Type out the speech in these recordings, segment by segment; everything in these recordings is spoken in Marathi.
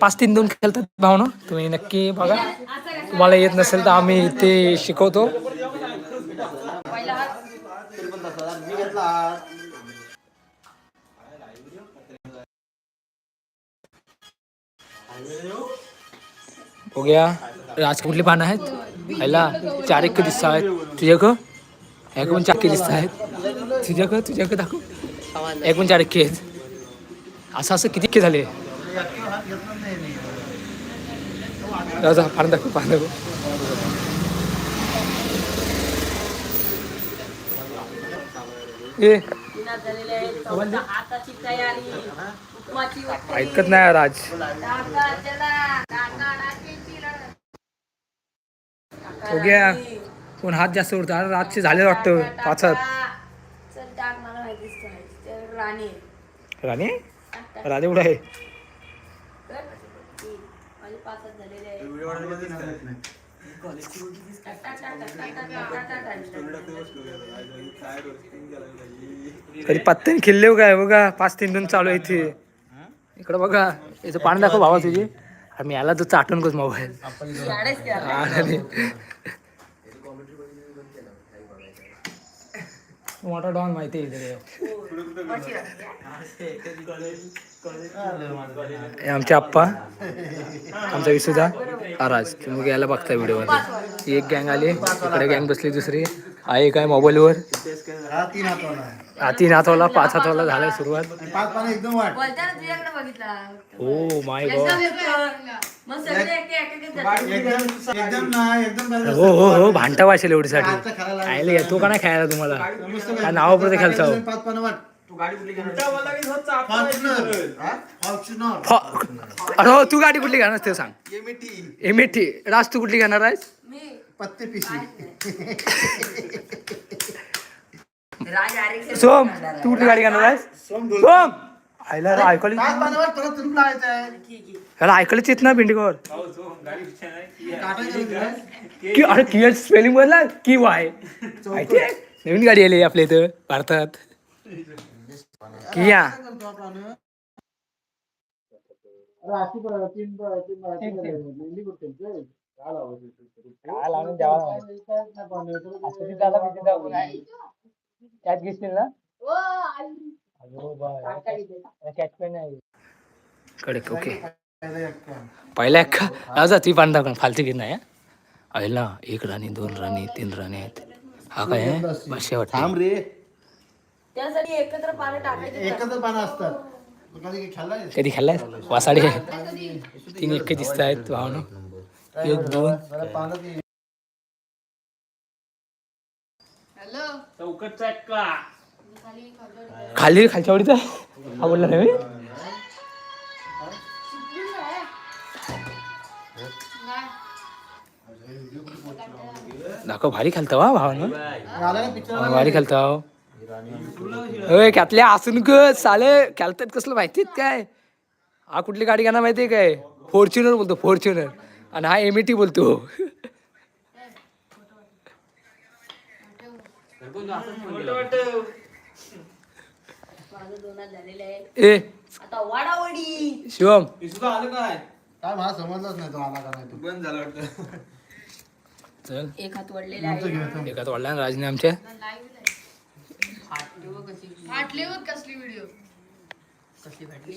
पाच तीन दोन खेळतात भावना. तुम्ही नक्की बघा. तुम्हाला येत नसेल तर आम्ही इथे शिकवतो. बघूया. राज कुठली पानं आहेत? पहिला चार एक दिसत आहेत. तुझ्या क एक पण चार दिसत आहेत. तुझ्या क तुझ्या क दाखव. एकूण चार एक आहेत. असं असं किती के झाले? राजा दाखव दाखव. ऐकत नाही राज. हो गया. कोण हात जास्त उडतो? अरे रातचे झाले पाच पाचात राणी राणी? राधे उडाय आहे? तरी पत्त्याने खेळले हो काय? बघा पाच तीन दोन चालू आहे इथे इकडे बघा याचं पाणी दाखव भावा तुझी. मी आला तर चाटून कस मोबाईल? नाही. मोठा डॉन माहिती आहे आमचे आप्पा आमचा विसुदा आराज. तुम्ही यायला बघताय व्हिडिओमध्ये एक गँग आली इकडे गँग बसली दुसरी. आहे काय मोबाईलवर? तीन हातवाला पाच हातवाला झालाय सुरुवात. हो माय हो हो हो भांटा वाशेल एवढीसाठी. खायला येतो का नाही खायला तुम्हाला? काय नावापुरते खालचा तू गाडी कुठली घेणार? हो, ते सांग. एमएटी एमएटी राज तू कुठली घेणार आहेस? पत्ते सोम तू कुठली गाडी घालणार आहेस सोम आयला ऐकली ह्याला ऐकलंच येत ना भेंडीकोर अरे की स्पेलिंग बोलला की वाय माहिती आहे नवीन गाडी आली आपल्या इथं भारतात किया तीन तीन काय लावून द्यावा असं घेशील ना? कडक ओके. पहिला एक का राजा ती पांडा पण फालतू घेत नाही आईला एक राणी दोन राणी तीन राणी आहेत. हा काय आहे एकत्र पाणी असतात. कधी खेळलाय वासाडी. खाल्लाय तीन एक दिसत आहेत भावना. एक दोन. ती- खाली खालच्या आवडीचा आवडला नाही? दाखव भारी खालता वा भावना? भारी खेळता होय त्यातल्या असून ग साले खेळतात कसलं माहितीत काय? हा कुठली गाडी घेणार माहितीये काय? फॉर्च्युनर बोलतो फॉर्च्युनर आणि हा एम बोलतो दोनात झालेले आहे ए. आता वाडावडी शिवम. काय मला समजलंच नाही तो आला का नाही तो. चल. एक हात वडलेला आहे. एकात वाढला ना राजने आमच्या. फाटलीवर कसली व्हिडिओ कसली फाटली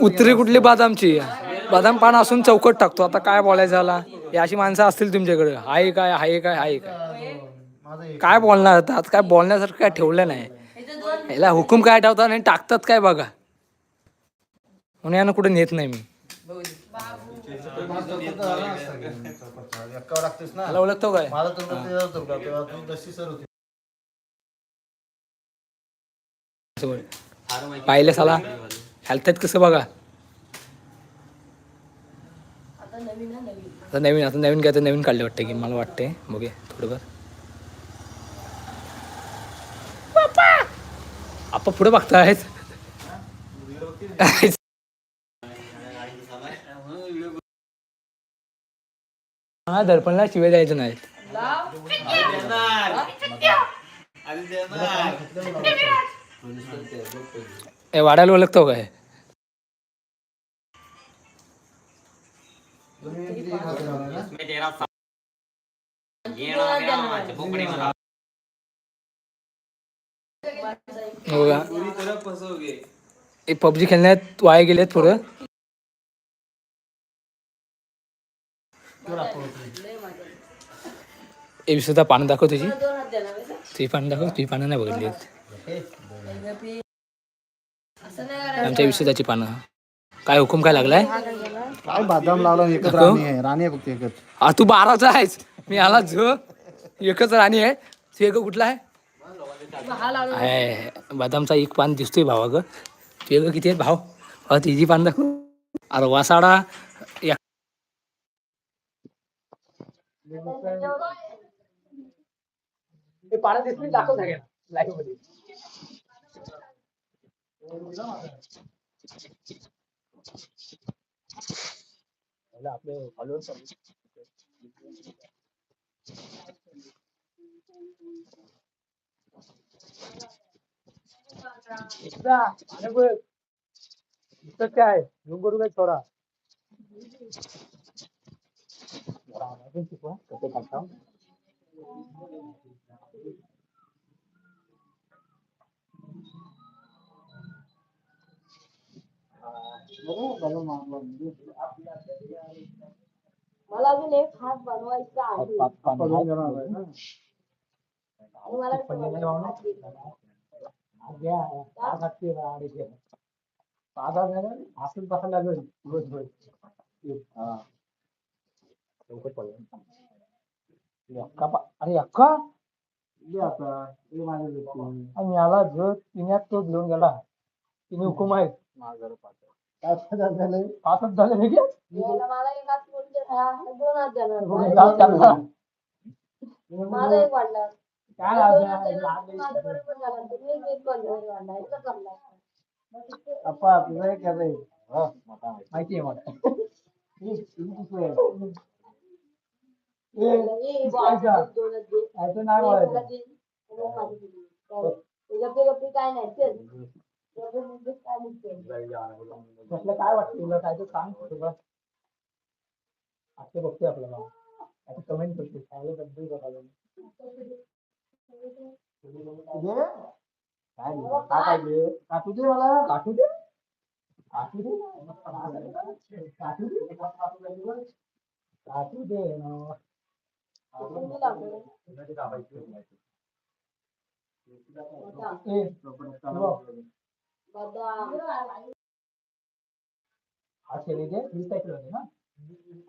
उतरी कुठली बदामची? बदाम पान असून चौकट टाकतो. आता काय बोलायचं झाला हे अशी माणसं असतील तुमच्याकडे. हाय काय हाय काय हाय काय? एक काय बोलणार आता? आज काय बोलण्यासारखं काय ठेवलं नाही. याला हुकूम काय ठेवतात आणि टाकतात काय बघा. म्हणून यांना कुठे नेत नाही मी. मला ओळखतो काय? सर होती. पाहिलं साला. हेल्थात कसं बघा? आता नवीन ना नवीन. आता नवीन आता नवीन काय तर नवीन काढले वाटतं की मला वाटतंय. बघे थोडंफार. आपण पुढे बघतायत. हा दर्पणला शिवाय द्यायचं नाही लाव. अरे देणार. ए वाढायला ओळखतो काय हो? का? पबजी खेळण्यात वाया गेलेत थोडं ए विसुद्धा पानं दाखव तुझी. ती तुझी पानं दाखव तुझी पानं नाही बघितली. आमच्या विसुदाची पानं. काय हुकूम काय लागलाय? काय बादाम लावला एकच नको. राणी आहे. राणी आहे फक्त एकच. हा तू बाराचा आहेस. मी आला झ. एकच राणी आहे. तू एक कुठला आहे? हा आहे. बदामचा एक पान दिसतोय भावा ग. तू एक किती आहेत भाव? हा तिची पान दाखव. अरे वासाडा. या पानं दिसली दाखव सगळ्यांना लाईव्हमध्ये आपले फॉलोअर्स काय डोंगर काय छोरा मला अजून एक हात बनवायचा आहे. आणि मला कसं बनवायचं हात दिला. असं तसं लागेल. अक्का पा- अरे अक्का! आणि याला जर तिन्यात तो घेऊन गेला. तिने हुकूम आहेत पाचच झाले. नाही का? याला मला एक हात. हा, दोन देणार. एक वाढला. काय झाला. तुम्ही एक वाढला. माहिती आहे मला. नाही गप्पी काय नाही. चल गप्पी गप्पी काय नाही चल. म्हटलं काय वाटतं तुला? काय तर सांग तुला. आता बघते आपल्याला. आता कमेंट करते चांगलं बद्दल बघायला काय नाही, काय पाहिजे? काटू दे मला. काटू दे? काटू दे? काटू दे? काटू दे ना. तुम्ही लावलं. ए, बघ, बदाम. हा शेळी दे वीस तारखेला होते ना?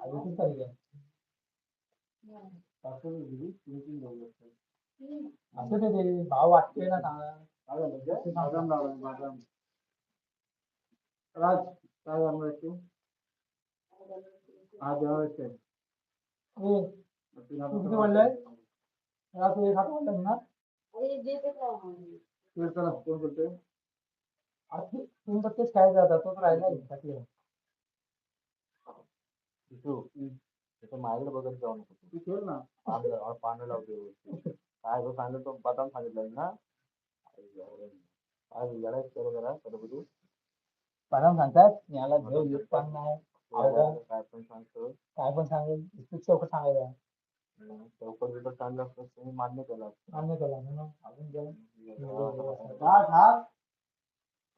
आज वीस तारीख आहे असं ते दे भाव वाटतोय ना चांगला बादाम लावला बादाम. राज काय बनवायचं तू? हा जेवायचं आहे. ए, तू किती म्हणलंय मला तू एक हात म्हणलं ना. तीन टक्केच काय जाता तोच राहिला माझ्याकडे बघत जाऊ नको तू ना पानं पानं काय तो सांगितलं तो बदाम सांगितलं ना काय जरा केलं जरा सरबती मला सांगतात याला देव येत पण नाही काय पण सांगतो काय पण सांगेल इतकं चौकट सांगायला चौकट बिकट चांगलं असतं मान्य केलं मान्य केला अजून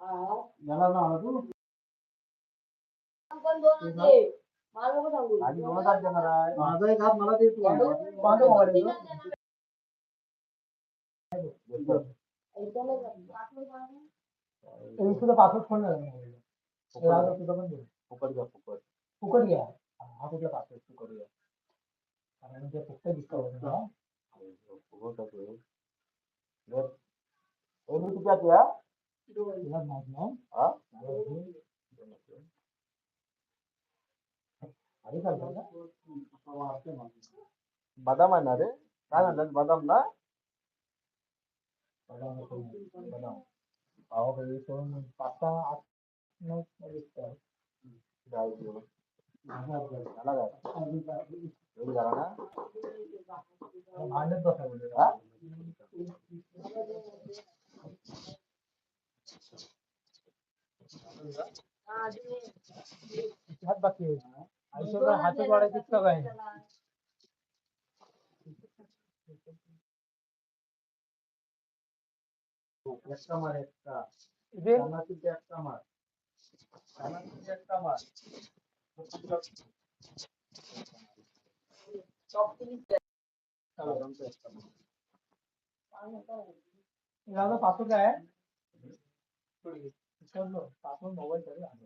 जाऊन राज. याला ना आला तू पण दोनच दे. मला नको सांगू. आणि दोन तास देणार आहे माझा एक हात मला दे तू पाहतो मोबाईल तीन हात देणार. एकदमच नाही. तुझा पासवर्ड फोन नाही तुझा पण दे फुकट घ्या फुकट फुकट घ्या हा कुठला पासवर्ड फुकट घ्या कारण ते फुकट दिसतं ना फुकट आहे. बरं. ए, मी तुझ्यात या तुला माहीत नाही हा अरे चालतं का वाटतं मला. बदाम आहे ना रे काय म्हणतात बदाम ना बदाम नको, बदाम. पावभाजी सोडून पास्ता आठ नऊ वाजता. जाऊ दे. माझा अपघात. झाला काय आणि काय? एवढी झाला ना भांडत बसायला हा? हात बाकी आहे. हातच वाढायचं इतकं काय मार कानातील मार कानातील मार. दादा पासवर्ड काय? विसरलो पासवर्ड मोबाईल तरी आहे.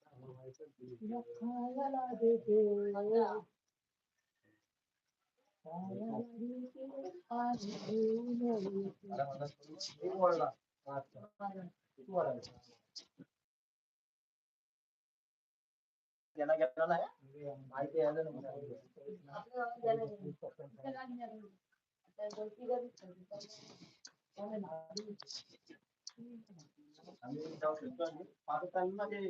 विसरलो घेतला नाही माहिती आहे ना जाऊ मध्ये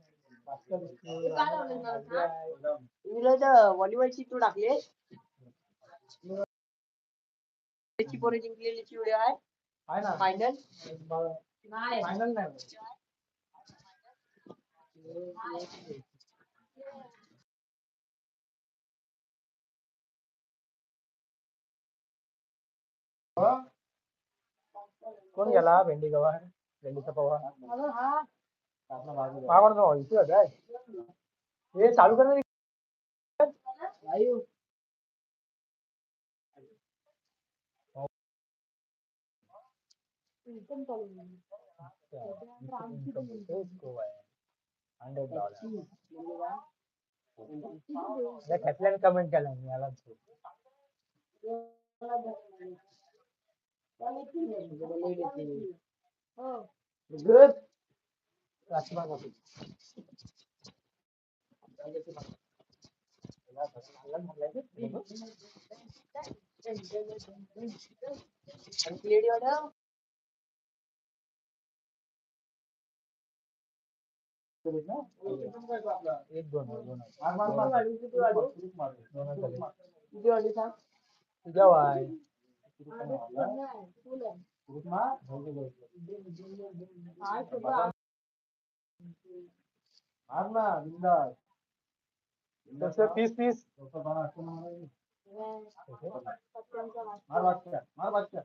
भाजी आहे. बदाम. व्हॉलीबॉलची तू टाकली त्याची पोरं जिंकलेलीची व्हिडिओ आहे आहे ना फायनल फायनल नाही? कोण गेला भेंडी गव्हा भेंडीचा पवा इथे काय? हे चालू कर ना. हंड्रेड डॉलर खेचल्याने कमेंट केला मी याला गुड राजमा नको. एक दोन दोन मार, मार, मार. सांग तुझ्या वाय मार ना बिंदास. तसं तीस तीस तसं बघा, असं नाही. मार बादशाह, मार बादशाह.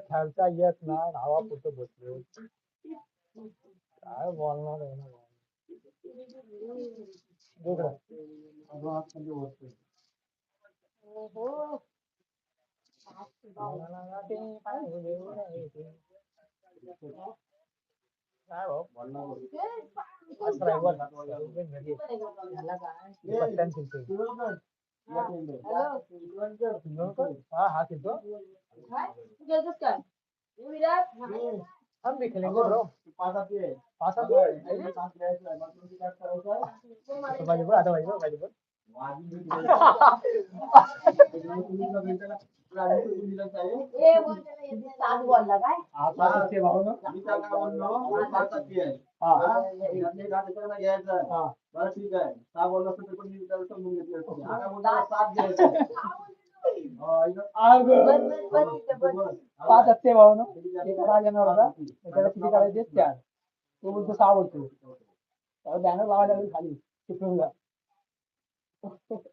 खेळता येत नाही नावा पुरतं बसलो काय बोलणार आहे ना इकडं. अजून आतमध्ये वरती. काय भाऊ बोलणार बोलू. आज रविवार ना, रविवार घरी आहे. पत्त्यानं खेळतोय. खेळतोय? हा हा खेळतो हम भी खेलेंगे ब्रो पास आती है पास आती है आता माझी बोल आता माझी बोल माझी बोल हा बरं ठीक आहे. बोलला असतं पण मी त्याला समजून घेतलं असतं. हा. द्यायचा. हा. पाच असते भाऊ ना. एका त्याला किती करायचे चार. तो बोलतो सहा बोलतो. त्याला बॅनर लावायला लागेल खाली. चिपळूणला पाणी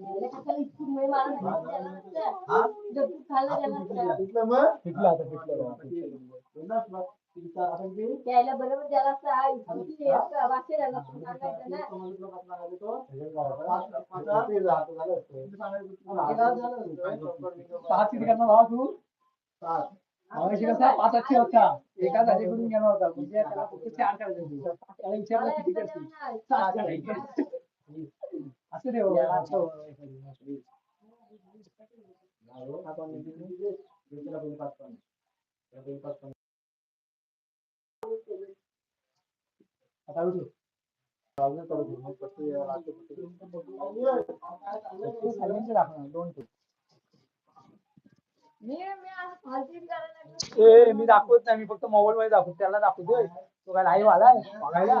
त्याला त्याला पाच- किती करणार भावा तू सात. मगाशी कसा पाच अच्छे होता एका जागेकडून गेला होता म्हणजे त्याला फक्त चार करायचे विचारलं किती करतील द्या ना. सहा करायचे. असं. मी आता उठू. करू दे. मग कसं दोन मी मी असं फालतू करायला ए मी दाखवत नाही मी फक्त मोबाईल मध्ये दाखवतो त्याला दाखवतोय तो काय लाईव्ह आलाय बघायला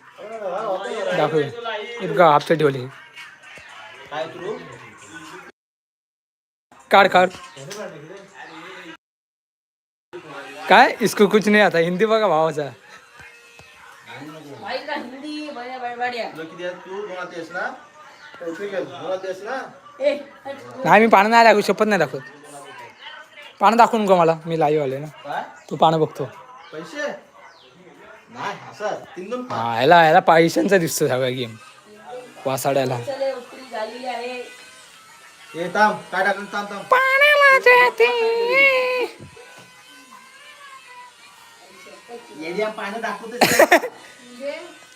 दाखव. इतका हापसे हाफ काढ काढ. काय? इसको कुछ नाही आता. हिंदी बघा भावाचा. नाही मी पानं नाही दाखवू शपथ नाही दाखवत. पानं दाखवून का मला. मी लाईव्ह आले ना. तू पानं बघतो. पैसे नाही असं तीन दोन पाच. हा ह्याला ह्याला पैशांचा दिसतो सगळा गेम. वासाड्याला?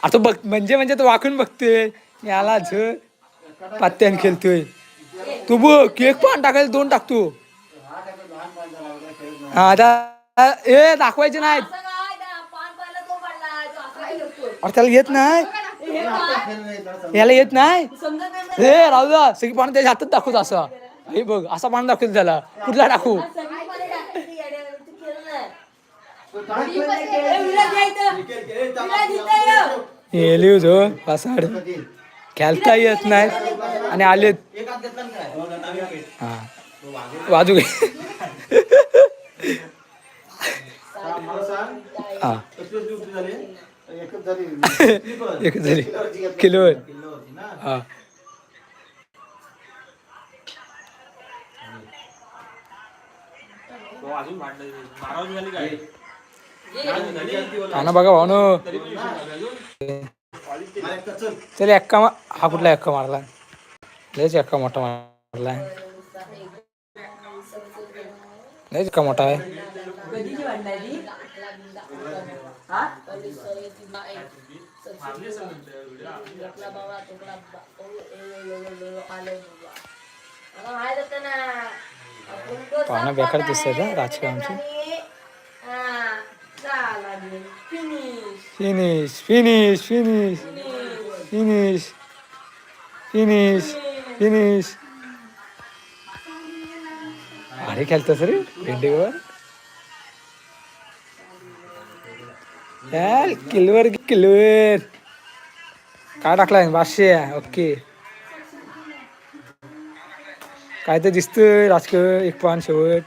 आता बघ म्हणजे म्हणजे तो वाकून बघतोय. याला झ पत्त्यान खेळतोय. तू बघ केक पान टाकायला दोन टाकतो हा आता ए दाखवायचे नाही असं काय त्या पान पाहिलं तो पडला तो असं काय करतोय अरे त्याला येत नाही. याला येत नाही? हे राहू दा सगळी पाणी त्याच्या हातात दाखवत असं. हे बघ असा पाणी दाखवत त्याला. कुठला टाकू? हे खेळता येत नाही. आणि आलेत हा. वाजू घे. हा. एकच झाली. किलोवर. एक झाली. किलोवर हा बघा भावनो चल. एक्का मा- हा कुठला एक्का मारला लयच एक्का मोठा मारला लयच एक्का मोठा आहे. कधीची भांडणं ती हा पाहणं बेकार दिसतंय ना राजकारणाची. Finish finish finish finish finish finish भारी खेळतोस रे भेंडीवर किलवर किलवर काय टाकलाय पाचशे ओके काय तर दिसतंय राजकीय एक पान शेवट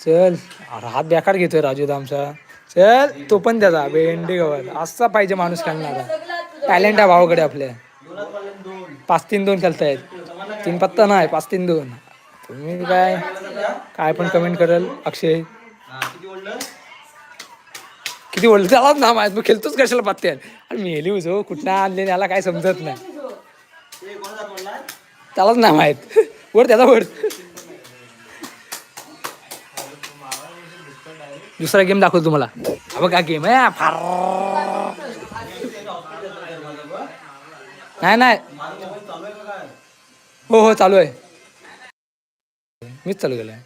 चल अरे हात बेकार घेतोय राजू आमचा चल तो पण त्याचा भेंडी गवत असा पाहिजे माणूस खेळणारा टॅलेंट आहे भावाकडे आपल्या पाच तीन दोन खेळतायत तीन पत्ता नाही पाच तीन दोन तुम्ही काय काय पण कमेंट करेल अक्षय किती ओळख त्यालाच नाम आहेत मग खेळतोच कशाला पत्ते? आणि मेली उजो कुठं आणले याला काय समजत नाही. त्यालाच नाही आहेत. वर त्याचा वर दुसरा गेम दाखवतो तुम्हाला. अबा का गेम आहे फार. नाही नाही. हो हो चालू आहे. मीच चालू केलं आहे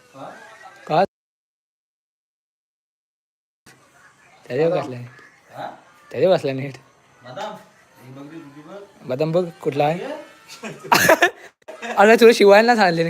त्याच्यावर बसलाय त्याच्यावर बसलाय नीट बदाम बघ कुठला आहे अरे तुला शिवायला सांगले